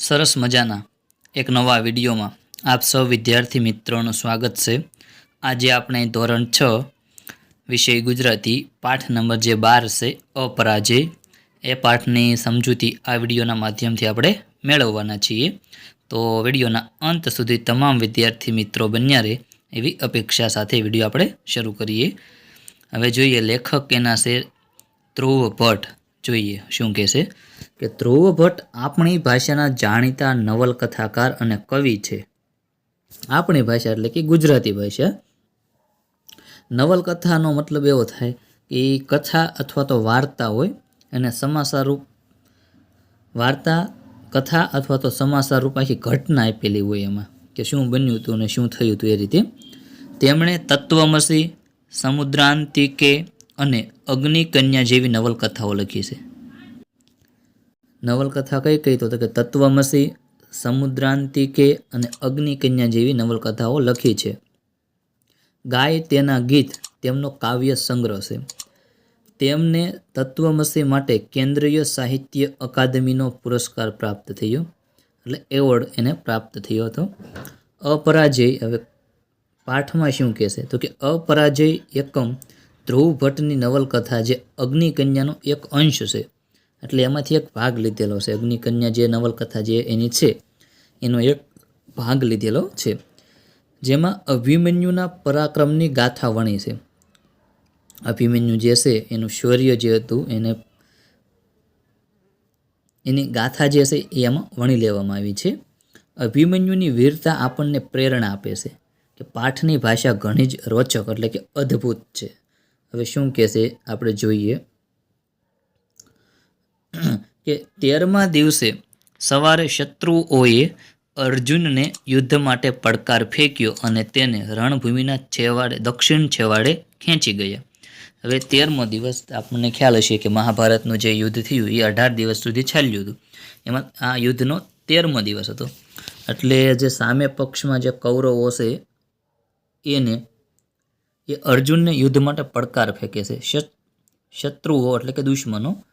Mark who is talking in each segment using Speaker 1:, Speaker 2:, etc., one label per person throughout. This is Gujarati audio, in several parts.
Speaker 1: સરસ મજાના એક નવા વિડીયોમાં આપ સૌ વિદ્યાર્થી મિત્રોનું સ્વાગત છે. આજે આપણે ધોરણ છ વિષય ગુજરાતી પાઠ નંબર જે બાર છે, અપરાજય, એ પાઠની સમજૂતી આ વિડીયોના માધ્યમથી આપણે મેળવવાના છીએ. તો વિડીયોના અંત સુધી તમામ વિદ્યાર્થી મિત્રો બન્યા રહે એવી અપેક્ષા સાથે વીડિયો આપણે શરૂ કરીએ. હવે જોઈએ લેખક એના છે ધ્રુવ ભટ્ટ. જોઈએ, શું કહેશે કે ધ્રુવ ભટ્ટ આપણી ભાષાના જાણીતા નવલકથાકાર અને કવિ છે. આપણી ભાષા એટલે કે ગુજરાતી ભાષા. નવલકથાનો મતલબ એવો થાય કે કથા અથવા તો વાર્તા હોય અને સમાસારૂપ વાર્તા, કથા અથવા તો સમાસારૂપ રૂપ આખી ઘટના આપેલી હોય એમાં. કે શું બન્યું હતું અને શું થયું હતું એ રીતે. તેમણે તત્વમસી, સમુદ્રાંતિકે અને અગ્નિકન્યા જેવી નવલકથાઓ લખી છે. નવલકથા કઈ કઈ તો કે તત્વમસી, સમુદ્રાંતિકે અને અગ્નિકન્યા જેવી નવલકથાઓ લખી છે. ગાય તેના ગીત, તેમનો કાવ્ય સંગ્રહ છે. તેમને તત્વમસી માટે કેન્દ્રીય સાહિત્ય અકાદમીનો પુરસ્કાર પ્રાપ્ત થયો. એટલે એવોર્ડ એને પ્રાપ્ત થયો હતો. અપરાજય, હવે પાઠમાં શું કહેશે તો કે અપરાજય એકમ ધ્રુવ ભટ્ટની નવલકથા જે અગ્નિકન્યાનો એક અંશ છે. એટલે એમાંથી એક ભાગ લીધેલો છે. અગ્નિકન્યા જે નવલકથા જે એની છે, એનો એક ભાગ લીધેલો છે. જેમાં અભિમન્યુના પરાક્રમની ગાથા વણી છે. અભિમન્યુ જે છે, એનું શૌર્ય જે હતું, એને એની ગાથા જે છે, એ એમાં વણી લેવામાં આવી છે. અભિમન્યુની વીરતા આપણને પ્રેરણા આપે છે કે પાઠની ભાષા ઘણી જ રોચક, એટલે કે અદ્ભુત છે. હવે શું કહેશે? આપણે જોઈએ. કે તેરમા દિવસે સવારે શત્રુઓએ અર્જુનને યુદ્ધ માટે પડકાર ફેંક્યો અને તેને રણભૂમિના છેવાડે, દક્ષિણ છેવાડે ખેંચી ગયા. હવે તેરમો દિવસ આપણને ખ્યાલ હશે કે મહાભારતનું જે યુદ્ધ થયું, એ અઢાર દિવસ સુધી ચાલ્યું હતું. એમાં આ યુદ્ધનો તેરમો દિવસ હતો. એટલે જે સામે પક્ષમાં જે કૌરવો છે, એને એ અર્જુનને યુદ્ધ માટે પડકાર ફેંકે છે. શત- શત્રુઓ એટલે કે દુશ્મનો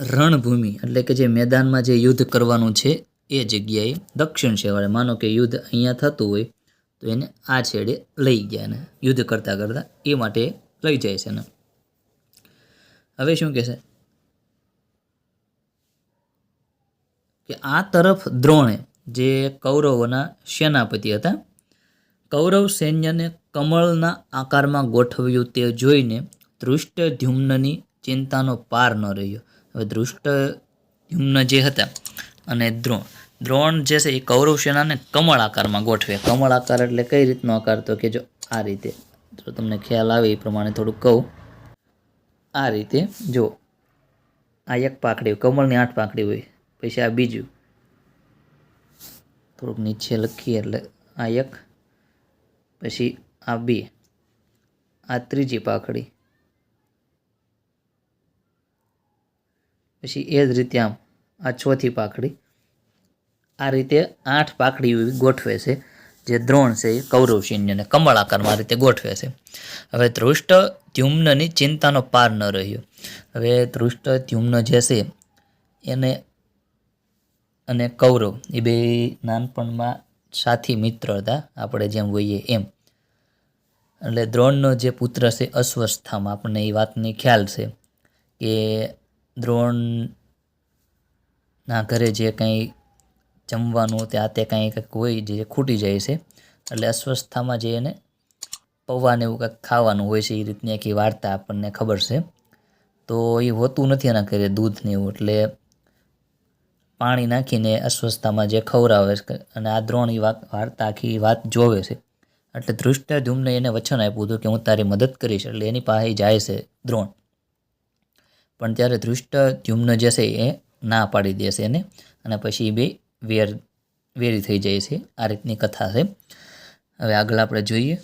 Speaker 1: રણભૂમિ એટલે કે જે મેદાનમાં જે યુદ્ધ કરવાનું છે એ જગ્યાએ દક્ષિણ છેવાડે, માનો કે યુદ્ધ અહીંયા થતું હોય, તો એને આ છેડે લઈ ગયા ને યુદ્ધ કરતાં કરતાં એ માટે લઈ જાય છે ને હવે શું કહેશે? કે આ તરફ દ્રોણે જે કૌરવોના સેનાપતિ હતા કૌરવ સૈન્યને કમળના આકારમાં ગોઠવ્યું તે જોઈને ધૃષ્ટદ્યુમ્નની ચિંતાનો પાર ન રહ્યો. હવે ધૃષ્ટદ્યુમ્ન જે હતા અને દ્રોણ દ્રોણ જે છે એ કૌરવ સેનાને કમળ આકારમાં ગોઠવે. કમળ આકાર એટલે કઈ રીતનો આકાર? તો કે જો આ રીતે, જો તમને ખ્યાલ આવે એ પ્રમાણે થોડુંક કહું. આ રીતે જો આ એક પાકડી કમળની આઠ પાકડી હોય, પછી આ બીજું, થોડુંક નીચે લખીએ એટલે આ એક પછી આ બે, આ ત્રીજી પાખડી. પછી એ જ રીતે આમ આ ચોથી પાખડી. આ રીતે આઠ પાખડી એવી ગોઠવે છે, જે દ્રોણ છે એ કૌરવ સૈન્યને કમળ આકારમાં આ રીતે ગોઠવે છે. હવે ધૃષ્ટ ધ્યુમ્નની ચિંતાનો પાર ન રહ્યો. હવે ધૃષ્ટ ધ્યુમ્ન જે છે, એને અને કૌરવ, એ બે નાનપણમાં સાથી મિત્ર હતા, આપણે જેમ હોઈએ એમ. એટલે દ્રોણનો જે પુત્ર છે, અસ્વસ્થામાં, આપણને એ વાતની ખ્યાલ છે કે દ્રોણના ઘરે જે કંઈ જમવાનું ત્યાં તે કંઈ કંઈક હોય જે ખૂટી જાય છે. એટલે અસ્વસ્થામાં જે એને પૌવાને એવું કંઈક ખાવાનું હોય છે, એ રીતની આખી વાર્તા આપણને ખબર છે. તો એ હોતું નથી એના ઘરે દૂધને એવું, એટલે પાણી નાખીને અસ્વસ્થતામાં જે ખવરાવે છે અને આ દ્રોણ એ વાર્તા આખી વાત જોવે છે. એટલે ધૃષ્ટદ્યુમ્ને એને વચન આપ્યું હતું કે હું તારી મદદ કરીશ, એટલે એની પાસે જાય છે દ્રોણ. પણ ત્યારે ધૃષ્ટદ્યુમ્ન જે છે એ ના પાડી દે છે એને અને પછી બે વેર, વેરી થઈ જાય છે. આ રીતની કથા છે. હવે આગળ આપણે જોઈએ.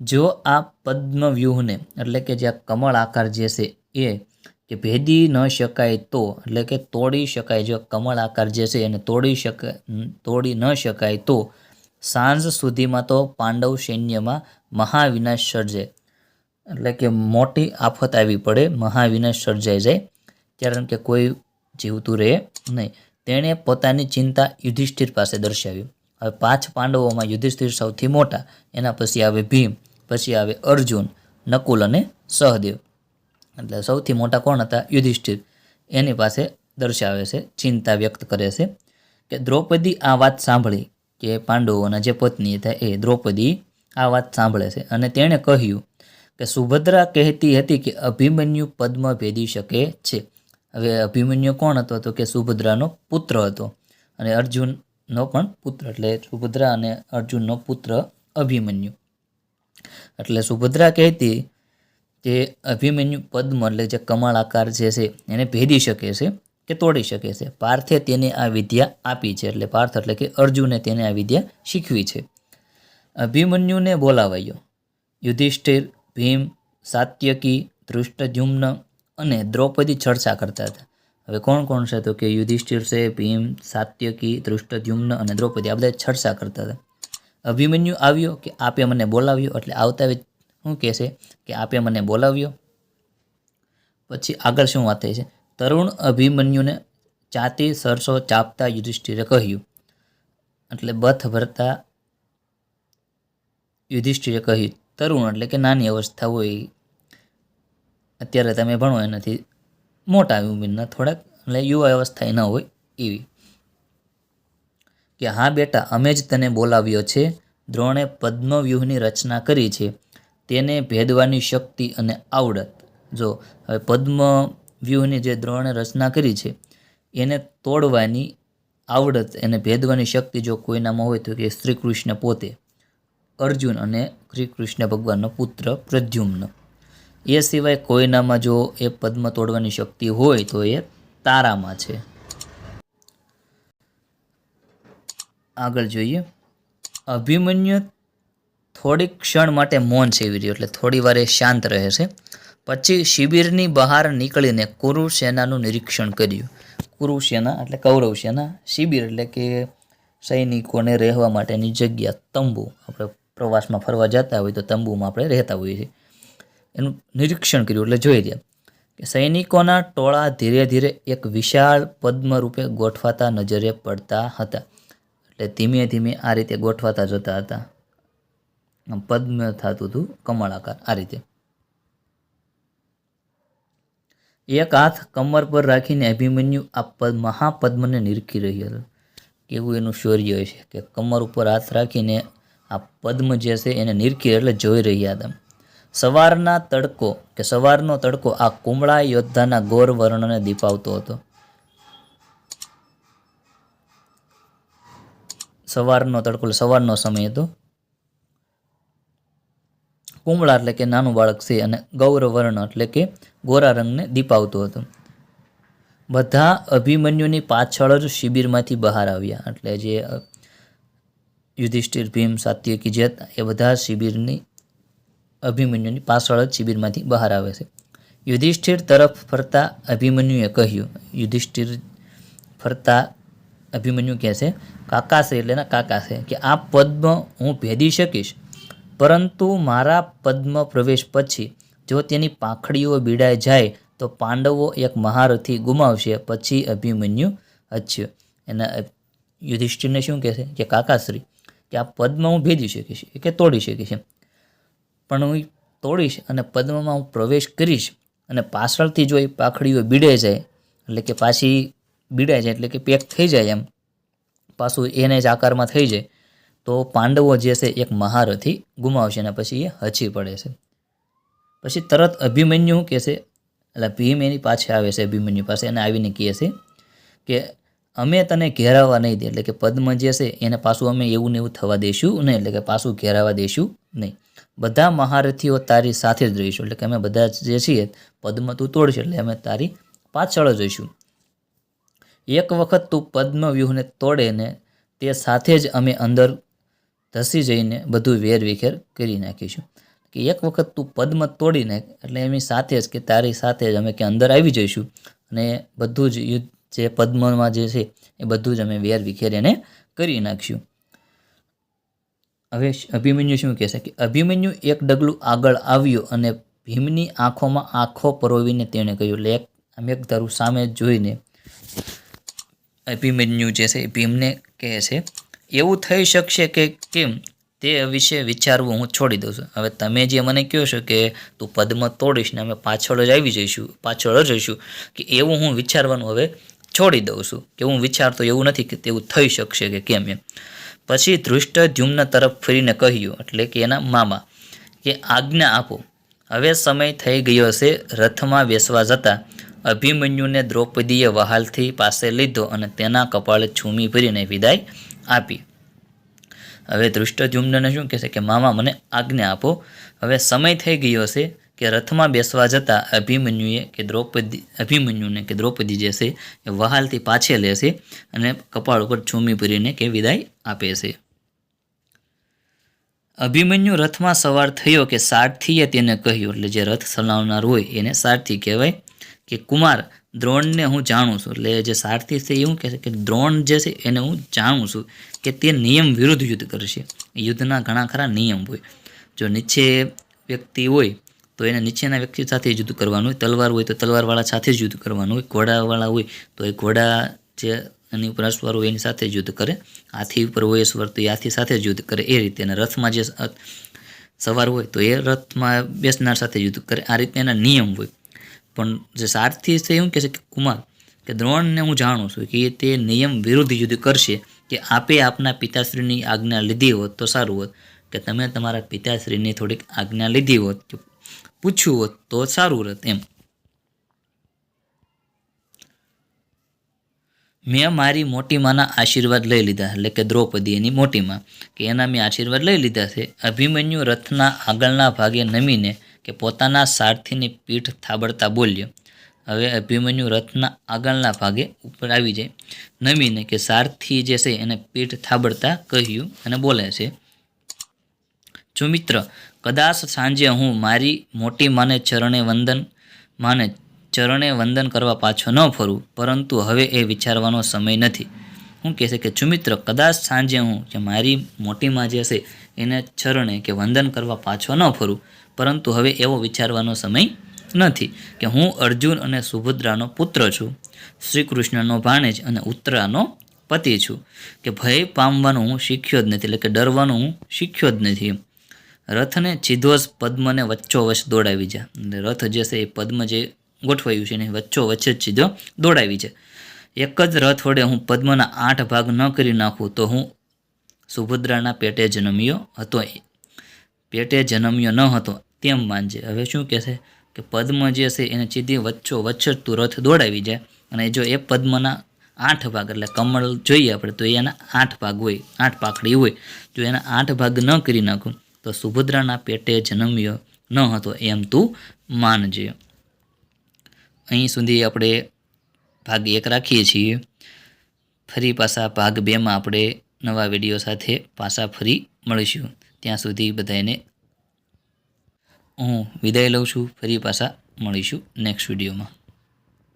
Speaker 1: જો આ પદ્મવ્યૂહને, એટલે કે જે આ કમળ આકાર જે છે એ કે ભેદી ન શકાય તો, એટલે કે તોડી શકાય, જો કમળ આકાર જે છે એને તોડી શકાય તોડી ન શકાય તો, સાંજ સુધીમાં તો પાંડવ સૈન્યમાં મહાવિનાશ સર્જે. એટલે કે મોટી આફત આવી પડે, મહાવિનાશ સર્જાઈ જાય ત્યારે કે કોઈ જીવતું રહે નહીં. તેણે પોતાની ચિંતા યુધિષ્ઠિર પાસે દર્શાવી. હવે પાંચ પાંડવોમાં યુધિષ્ઠિર સૌથી મોટા, એના પછી આવે ભીમ, પછી આવે અર્જુન, નકુલ અને સહદેવ. એટલે સૌથી મોટા કોણ હતા? યુધિષ્ઠિર. એની પાસે દર્શાવે છે, ચિંતા વ્યક્ત કરે છે કે દ્રૌપદી આ વાત સાંભળી કે પાંડવોના જે પત્ની હતા એ દ્રૌપદી આ વાત સાંભળે છે અને તેણે કહ્યું કે સુભદ્રા કહેતી હતી કે અભિમન્યુ પદ્મ ભેદી શકે છે. હવે અભિમન્યુ કોણ હતો? તો કે સુભદ્રાનો પુત્ર હતો અને અર્જુનનો પણ પુત્ર, એટલે સુભદ્રા અને અર્જુનનો પુત્ર અભિમન્યુ. એટલે સુભદ્રા કહેતી કે અભિમન્યુ પદ્મ એટલે જે કમળ આકાર જે છે, એને ભેદી શકે છે કે તોડી શકે છે. પાર્થે તેને આ વિદ્યા આપી છે એટલે પાર્થ એટલે કે અર્જુને તેને આ વિદ્યા શીખવી છે. અભિમન્યુને બોલાવાયો. યુધિષ્ઠિર, ભીમ, સાત્યકી ધૃષ્ટજુમ્ન અને દ્રૌપદી ચર્ચા કરતા હતા. હવે કોણ કોણ છે તો કે યુધિષ્ઠિર છે, ભીમ, સાત્યકી ધૃષ્ટજુમ્ન અને દ્રૌપદી આ બધા ચર્ચા કરતા હતા. અભિમન્યુ આવ્યો કે આપે મને બોલાવ્યો એટલે આવતા વેત શું કહે છે કે આપે મને બોલાવ્યો? પછી આગળ શું વાત થઈ છે? તરુણ અભિમન્યુને ચાતી સરસો ચાપતા યુધિષ્ઠિરે કહ્યું. એટલે બથ ભરતા યુધિષ્ઠિરે કહ્યું, તરુણ એટલે કે નાની અવસ્થા હોય. અત્યારે તમે ભણો એનાથી મોટા ઉંમરના થોડાક? એટલે યુવા અવસ્થા ન હોય એવી. કે હા બેટા, અમે જ તને બોલાવ્યો છે. દ્રોણે પદ્મવ્યૂહની રચના કરી છે. તેને ભેદવાની શક્તિ અને આવડત. જો હવે પદ્મ વ્યૂહની જે દ્રોણે રચના કરી છે, એને તોડવાની આવડત એને ભેદવાની શક્તિ જો કોઈનામાં હોય તો કે શ્રી કૃષ્ણ પોતે, અર્જુન અને શ્રી કૃષ્ણ ભગવાનનો પુત્ર પ્રદ્યુમ્ન. એ સિવાય કોઈનામાં જો એ પદ્મ તોડવાની શક્તિ હોય તો એ તારામાં છે. આગળ જોઈએ. અભિમન્યુ થોડીક ક્ષણ માટે મૌન સેવી રહ્યું, એટલે થોડી વાર એ શાંત રહે છે. પછી શિબિરની બહાર નીકળીને કુરુ સેનાનું નિરીક્ષણ કર્યું. કુરુ સેના એટલે કૌરવ સેના, શિબિર એટલે કે સૈનિકોને રહેવા માટેની જગ્યા, તંબુ. આપણે પ્રવાસમાં ફરવા જતા હોય તો તંબુમાં આપણે રહેતા હોઈએ છીએ. એનું નિરીક્ષણ કર્યું, એટલે જોઈ રહ્યા કે સૈનિકોના ટોળા ધીરે ધીરે એક વિશાળ પદ્મ રૂપે ગોઠવાતા નજરે પડતા હતા. એટલે ધીમે ધીમે આ રીતે ગોઠવાતા જતા હતા. પદ્મ થતું હતું કમળાકાર, આ રીતે. એક હાથ કમર પર રાખીને અભિમન્યુ આ પદ, મહાપદ્મને નિરખી રહ્યો હતો. કેવું એનું શૌર્ય છે કે કમર ઉપર હાથ રાખીને આ પદ્મ જે છે એને નિરખી એટલે જોઈ રહ્યા હતા. સવારના તડકો કે સવારનો તડકો આ કુમળા યોદ્ધાના ગોર વર્ણને દીપાવતો હતો. સવારનો તડકો સવારનો સમય હતો. કુમળા એટલે કે નાનું બાળક છે અને ગૌરવર્ણ એટલે કે ગોરા રંગને દીપાવતું હતું. બધા અભિમન્યુની પાછળ જ શિબિરમાંથી બહાર આવ્યા. એટલે જે યુધિષ્ઠિર, ભીમ સાત્યકી જે એ બધા શિબિરની અભિમન્યુની પાછળ જ શિબિરમાંથી બહાર આવે છે. યુધિષ્ઠિર તરફ ફરતા અભિમન્યુએ કહ્યું, યુધિષ્ઠિર ફરતા અભિમન્યુ કહે છે, કાકા એટલે એના કાકા કે આ પદ્મ હું ભેદી શકીશ? પરંતુ મારા પદ્મ પ્રવેશ પછી જો તેની પાંખડીઓ બીડાઈ જાય, તો પાંડવો એક મહારથી ગુમાવશે. પછી અભિમન્યુ હચ્યો. એના યુધિષ્ઠિરને શું કહેશે કે કાકાશ્રી, કે આ પદ્મ હું ભેદી શકીશ, કે તોડી શકીશ. પણ હું તોડીશ અને પદ્મમાં હું પ્રવેશ કરીશ અને પાછળથી જો એ પાંખડીઓ બીડે જાય, એટલે કે પાછી બીડાઈ જાય, એટલે કે પેક થઈ જાય એમ. પાછું એને જ આકારમાં થઈ જાય. તો પાંડવો જે છે એક મહારથી ગુમાવશે અને પછી એ હચી પડે છે. પછી તરત અભિમન્યુ કહે છે, એટલે ભીમ એની પાછે આવે છે, અભિમન્યુ પાસે એને આવીને કહે છે કે અમે તને ઘેરાવા નહીં દે, એટલે કે પદ્મ જે છે એને પાછું અમે એવું ને એવું થવા દઈશું નહીં, એટલે કે પાછું ઘેરાવા દઈશું નહીં. બધા મહારથીઓ તારી સાથે જ રહીશું, એટલે કે અમે બધા જે છીએ, પદ્મ તું તોડશે, એટલે અમે તારી પાછળ જ રહીશું. એક વખત તું પદ્મ વ્યૂહને તોડે ને તે સાથે જ અમે અંદર ધસી જઈને બધું વેર વિખેર કરી નાખીશું. કે એક વખત તું પદ્મ તોડી નાખ, એટલે એમની સાથે જ કે તારી સાથે જ અમે કે અંદર આવી જઈશું. અને બધું જ યુદ્ધ જે પદ્મમાં જે છે, એ બધું જ અમે વેર વિખેર એને કરી નાખશું. હવે અભિમન્યુ શું કહેશે કે અભિમન્યુ એક ડગલું આગળ આવ્યો અને ભીમની આંખોમાં આંખો પરોવીને તેણે કહ્યું એટલે એક આમ એક ધારું સામે જોઈને. અભિમન્યુ જે છે એ ભીમને કહે છે એવું થઈ શકશે કે કેમ? તે વિશે વિચારવું હું છોડી દઉં છું. હવે તમે જે મને કહો છો કે તું પદ્મ તોડીશ ને અમે પાછળ જ આવી જઈશું, પાછળ જ રહીશું, કે એવું હું વિચારવાનું હવે છોડી દઉં છું. કે હું વિચારતો એવું નથી કે તેવું થઈ શકશે કે કેમ એમ. પછી ધૃષ્ટ ધ્યુમ્ન તરફ ફરીને કહ્યું, એટલે કે એના મામા, કે આજ્ઞા આપો. હવે સમય થઈ ગયો છે રથમાં બેસવા જતા. અભિમન્યુને દ્રૌપદીએ વહાલથી પાસે લીધો અને તેના કપાળે છૂમી ભરીને વિદાય આપી. હવે ધૃષ્ટજુમ્નને શું કહેશે કે, મામા, મને આજ્ઞા આપો. હવે સમય થઈ ગયો છે કે રથમાં બેસવા જતાં અભિમન્યુએ કે દ્રૌપદી, અભિમન્યુને કે દ્રૌપદી જે છે એ વહાલથી પાછે લે છે અને કપાળ ઉપર છૂમી ભરીને કે વિદાય આપે છે. અભિમન્યુ રથમાં સવાર થયો કે સારથીએ તેને કહ્યું. એટલે જે રથ ચલાવનાર હોય એને સારથી કહેવાય કે, કુમાર, દ્રોણને હું જાણું છું. એટલે જે સારથી છે એવું કહે છે કે, દ્રોણ જે છે એને હું જાણું છું કે તે નિયમ વિરુદ્ધ યુદ્ધ કરશે. યુદ્ધના ઘણા ખરા નિયમ હોય. જો નીચે વ્યક્તિ હોય તો એને નીચેના વ્યક્તિ સાથે યુદ્ધ કરવાનું હોય. તલવાર હોય તો તલવારવાળા સાથે જ યુદ્ધ કરવાનું હોય. ઘોડાવાળા હોય તો એ ઘોડા જે એની ઉપર અસવાર હોય એની સાથે યુદ્ધ કરે. હાથી ઉપર હોય તો એ હાથી સાથે યુદ્ધ કરે. એ રીતે અને રથમાં જે સવાર હોય તો એ રથમાં બેસનાર સાથે યુદ્ધ કરે. આ રીતે એના નિયમ હોય. પણ જે સારથી છે એવું કહે છે કે, કુમાર, કે દ્રોણને હું જાણું છું કે તે નિયમ વિરુદ્ધ યુદ્ધ કરશે કે આપે આપના પિતાશ્રીની આજ્ઞા લીધી હોત તો સારું હોત. કે તમે તમારા પિતાશ્રીની થોડીક આજ્ઞા લીધી હોત પૂછ્યું હોત તો સારું રહેત એમ. મેં મારી મોટી માના આશીર્વાદ લઈ લીધા, એટલે કે દ્રૌપદી એની મોટીમાં, કે એના મેં આશીર્વાદ લઈ લીધા છે. અભિમન્યુ રથના આગળના ભાગે નમીને કે પોતાના સારથીની પીઠ થાબડતા બોલ્યો. હવે અભિમન્યુ રથના આગળના ભાગે ઉપર આવી જાય. નમીને કે સારથી જે છે એને પીઠ થાબડતા કહ્યું અને બોલે છે, જો મિત્ર, કદાચ સાંજે હું મારી મોટી માને ચરણે વંદન, માને ચરણે વંદન કરવા પાછો ન ફરું, પરંતુ હવે એ વિચારવાનો સમય નથી. હું કહેશે કે જો મિત્ર, કદાચ સાંજે હું કે મારી મોટી માં જે છે એને ચરણે કે વંદન કરવા પાછો ન ફરું, પરંતુ હવે એવો વિચારવાનો સમય નથી કે હું અર્જુન અને સુભદ્રાનો પુત્ર છું શ્રી કૃષ્ણનો ભાણેજ અને ઉત્તરાનો પતિ છું, કે ભય પામવાનું હું શીખ્યો જ નથી, એટલે કે ડરવાનું હું શીખ્યો જ નથી. રથને સીધો જ પદ્મને વચ્ચોવચ દોડાવી જા અને રથ જે છે એ પદ્મ જે ગોઠવાયું છે અને વચ્ચો વચ્ચે જ સીધો દોડાવી છે. એક જ રથ વડે હું પદ્મના આઠ ભાગ ન કરી નાખું તો હું સુભદ્રાના પેટે જન્મ્યો હતો. પેટે જન્મ્યો ન હતો તેમ માનજે. હવે શું કહેશે કે પદ્મ જે છે એને સીધી વચ્ચો વચ્ચે જ તું રથ દોડાવી જાય અને જો એ પદ્મના આઠ ભાગ એટલે કમળ જોઈએ આપણે તો એના આઠ ભાગ હોય, આઠ પાખડી હોય. જો એના આઠ ભાગ ન કરી નાખું તો સુભદ્રાના પેટે જન્મ્યો ન હતો એમ તું માનજે. અહીં સુધી આપણે ભાગ એક રાખીએ છીએ. ફરી પાછા ભાગ બેમાં આપણે નવા વીડિયો સાથે પાછા ફરી મળીશું. ત્યાં સુધી બધાને હું વિદાય લઉં છું. ફરી પાછા મળીશું નેક્સ્ટ વિડીયોમાં.